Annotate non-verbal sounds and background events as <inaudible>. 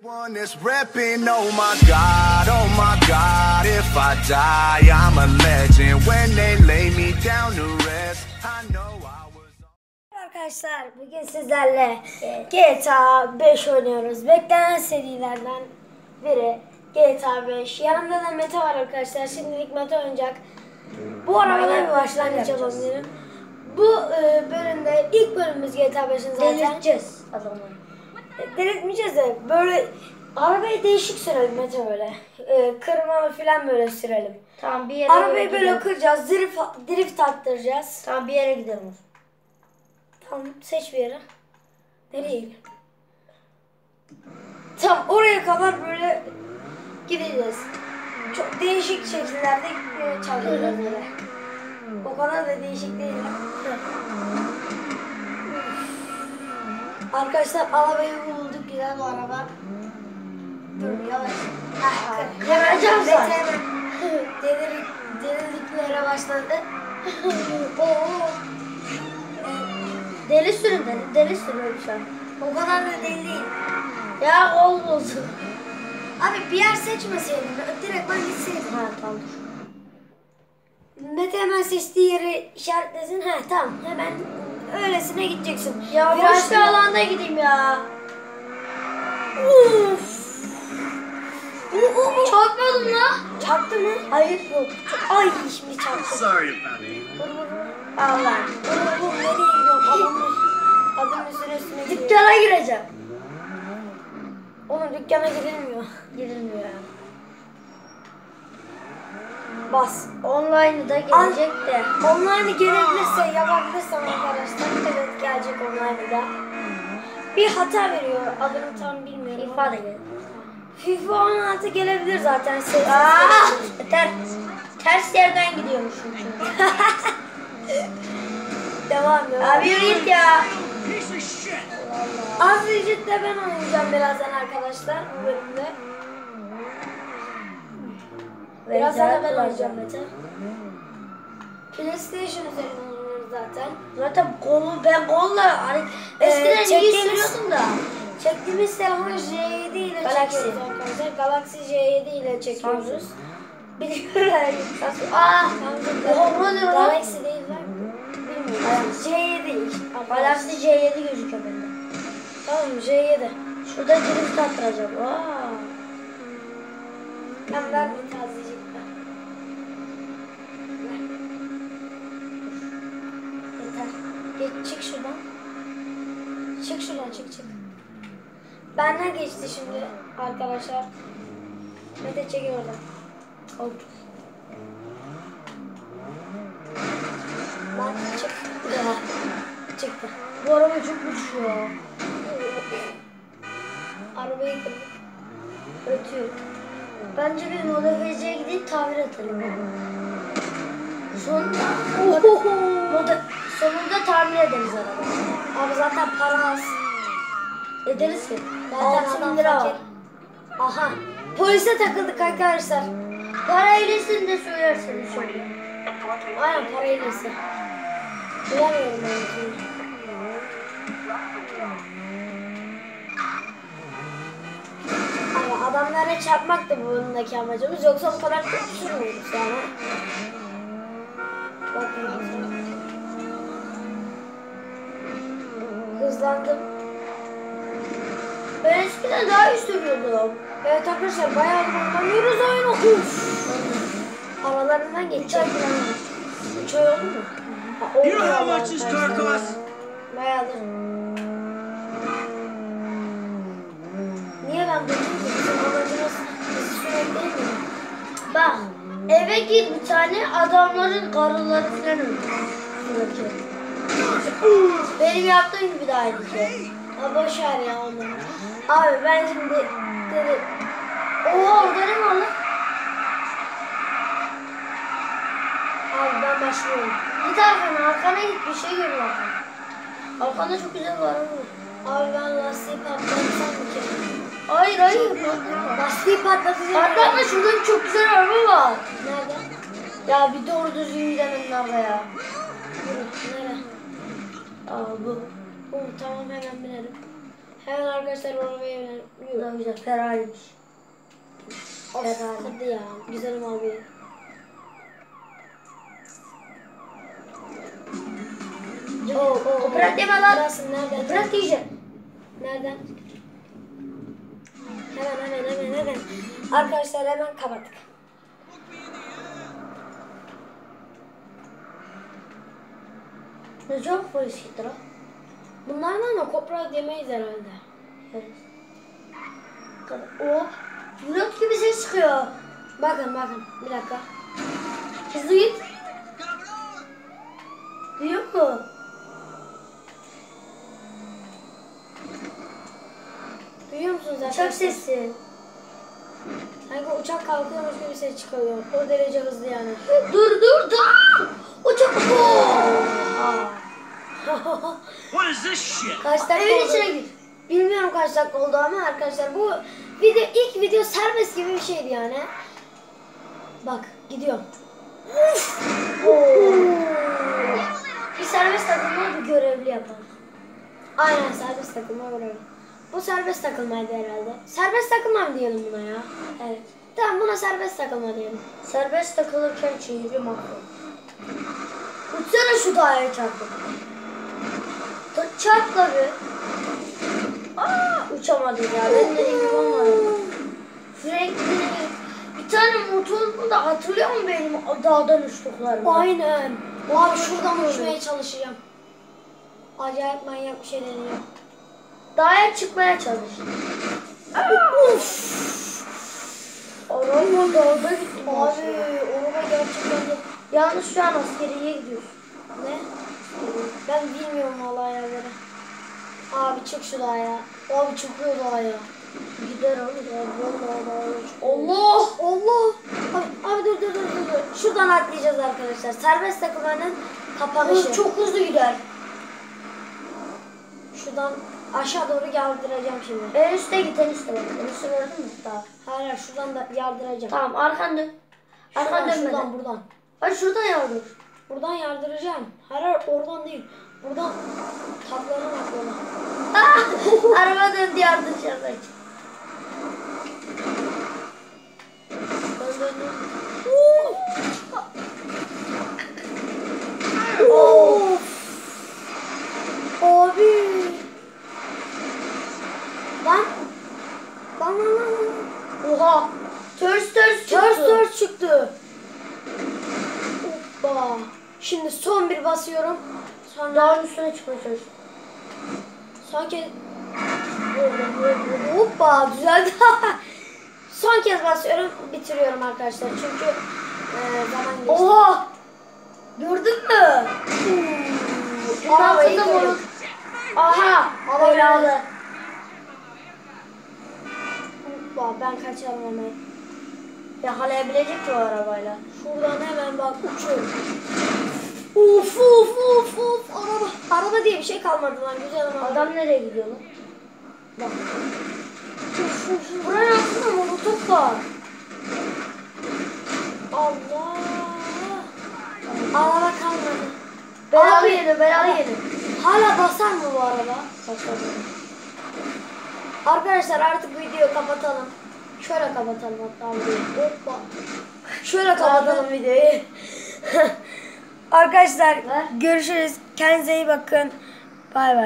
One is repping, oh my god, oh my god. If I die, I'm a legend. When they lay me down to rest, I know I was. Arkadaşlar bugün sizlerle GTA 5 oynuyoruz. Beklenen serilerden biri GTA 5. Yanımda da Mete var arkadaşlar. Şimdilik Mete oynayacak. Bu arabada bir başlangıç yapalım. Bu e, bölümde ilk bölümümüz GTA 5'in zaten. Delirteceğiz adamı. Delirtmeyeceğiz de böyle arabayı değişik sürelim Mete böyle. E, kırmalı falan böyle sürelim. Tamam bir yere Arabayı böyle gidelim. kıracağız, drift, drift attıracağız. Tamam bir yere gidelim. Tamam seç bir yere. Nereye gidelim? Tam oraya kadar böyle gideceğiz. Çok değişik şekillerde gitmeye çalışacağız böyle. O kadar da değişik değil. Arkadaşlar arabayı bulduk güzel bu araba. Dur yavaş. Kır. Kıracağım zaten. <laughs> hemen Delir, delirliklere başladı. <laughs> Oo. Deli sürün deli. Deli sürün şu an. O kadar da deli değil. Ya olmasın. Abi bir yer seçmeseydin. Direkt ben gitseydin. Ha tamam. Mete hemen seçtiği yeri işaretlesin. Ha tamam hemen öylesine gideceksin. Ya Viraj boş bir alanda gideyim ya. Uf. Çarpmadım la. Çarptı mı? Hayır yok. Ay şimdi çarptı. Sorry vur. Allah. Vur vur vur. Nereye gidiyorsun? Adamın, adamın üstüne üstüne gidiyor. Dükkana gireceğim. Oğlum dükkana girilmiyor. Girilmiyor ya. Bas. Online'ı da gelecek de. Online gelebilirse yapabilirsen arkadaşlar. Evet gelecek online'ı da. Bir hata veriyor. Adını tam bilmiyorum. ama. İfade gelecek. FIFA 16 gelebilir zaten. Ses Aa. Ters yerden gidiyormuşum çünkü. <laughs> Devam devam. Abi yürü git ya. Az ücretle ben oynayacağım birazdan arkadaşlar bu bölümde. Birazdan da ben oynayacağım Mete. PlayStation üzerinden oynuyoruz zaten. Zaten kolu ben kolla hani Ee, eskiden iyi çektiğimiz- sürüyordum da. Çektiğimiz telefon J7 ile Galaxy. çekiyoruz arkadaşlar. Galaxy J7 ile çekiyoruz. Samsung. Biliyorlar. Aa, Samsung nedir lan? Galaxy değil lan. Bilmiyorum. J7. Galaxy C7 gözüküyor bende. Tamam J7. Şurada drift attıracağım. Aa. Ben ver bir tazecikle. Ver. Yeter. Geç çık şuradan. Çık şuradan çık çık. Benden geçti şimdi arkadaşlar. Mete çekin oradan. Oldu. Lan çık. Ya. Çıktı. Bu araba çok uçuyor. Arabayı kırdık. Ötüyor. Bence bir modifiyeciye gidip tamir edelim. Sonunda, moda, sonunda tamir ederiz arabayı. Abi zaten para az. Ederiz ki. Zaten 6 adam bin lira var. Aha. Polise takıldık arkadaşlar. Para eylesin de söylerseniz söyle. Aynen para iğnesi. Bulamıyorum ben adamlara çarpmak da bundaki amacımız. Yoksa bu kadar kötü sürmüyoruz yani. Bakın. Hızlandım. Ben eskiden daha iyi sürüyordum. Evet arkadaşlar bayağı hızlanıyoruz oyunu. Uf. Aralarından geçecek. Üç ay oldu mu? You know how much this car costs? Bayağıdır. Eve git bir tane adamların karıları falan. Benim yaptığım gibi de aynı şey. Ha boş ver ya onu. Abi ben şimdi dedi. Oha orada ne var lan? Abi ben başlıyorum. Git arkana arkana git bir şey görüyor arkana. Arkanda çok güzel var. Abi ben lastiği patlatsam mı ki? Hayır hayır. Lastiği patlatacağım. Patlatma şurada bir çok güzel araba var. Nerede? Ya bir doğru düzgün gidelim arabaya. Nerede? Aa bu. Oo, tamam hemen binelim. Hemen arkadaşlar arabaya binelim. Bu da güzel. Ferrari'miş. Ferrari. hadi ya. Güzelim abi. Oo, oo, Toprak yeme lan. Burası nereden? Bırak diyeceğim. Nereden? Hemen hemen hemen hemen. Arkadaşlar hemen kapattık. Ne çok polis gitti lan. Bunlardan da kopra demeyiz herhalde. O Blok gibi ses çıkıyor. Bakın bakın bir dakika. Hızlı git. Sesli. Sanki uçak kalkıyormuş gibi ses çıkıyor. O derece hızlı yani. Dur dur dur. Uçak. What is this shit? Kaç dakika Evin oldu? içine gir. Bilmiyorum kaç dakika oldu ama arkadaşlar bu video ilk video serbest gibi bir şeydi yani. Bak gidiyorum. Bir serbest takımda bir görevli yapar. Aynen serbest takılma görevi. Bu serbest takılmaydı herhalde. Serbest takılma mı diyelim buna ya? Evet. Tamam buna serbest takılma diyelim. Serbest takılırken çeviri makro. Uçsana şu daire çarpıp. Ta- Çarpla bir. Aa, uçamadım ya. Ben de gibi olmadı. Franklin'in bir tane motorunu da hatırlıyor musun benim dağdan uçtuklarımı? Aynen. Abi şuradan uçmaya çalışacağım. Acayip manyak bir şey deniyor. Dağa çıkmaya çalış. Arama dağda gittim Abi abi. araba gerçekten de... Yalnız şu an askeriye gidiyorsun. Ne? Ben bilmiyorum vallahi yerleri. Abi çık şu dağa ya. Abi çıkıyor dağa ya. Gider oğlum ya. Çık- Allah! Allah! Abi, abi dur dur dur dur. Şuradan atlayacağız arkadaşlar. Serbest takımlarının kapanışı. Çok hızlı gider. Şuradan aşağı doğru yardıracağım şimdi. En üstte git en üstte bak. En üstte gördün mü? Daha. Hayır hayır şuradan da yardıracağım. Tamam arkan dön. Şuradan, Arkan şuradan dönmeden. buradan. Bak şuradan yardır. Buradan yardıracağım. Hayır hayır oradan değil. Buradan taklarına bak böyle. Ah! <laughs> Araba döndü yardıracağım ben. Dön dön dön. Of! Abi! Lan! Lan lan lan lan. Oha. Törs törs Ters çıktı. ters çıktı. Hoppa. Şimdi son bir basıyorum. Sonra Dağın üstüne çıkmaya çalış. son kez Hoppa düzeldi. <laughs> son kez basıyorum bitiriyorum arkadaşlar. Çünkü e, zaman geçti. Oha. Gördün mü? Moruk. Aha. Arabayı Belalı. Hoppa ben kaçarım hemen. Yakalayabilecek ki o arabayla. Şuradan hemen bak uçuyorum. Uf uf uf uf araba. Araba diye bir şey kalmadı lan güzel ama. Adam nereye gidiyor lan? Bak. Buranın altında molotof var. Allah. Araba kalmadı. Belalı Abi. yedi, belalı yedi. Hala basar mı bu araba? Başladı. Arkadaşlar artık videoyu kapatalım. Şöyle kapatalım hatta videoyu. Hoppa. Şöyle kapatalım videoyu. <laughs> Arkadaşlar görüşürüz. Kendinize iyi bakın. Bay bay.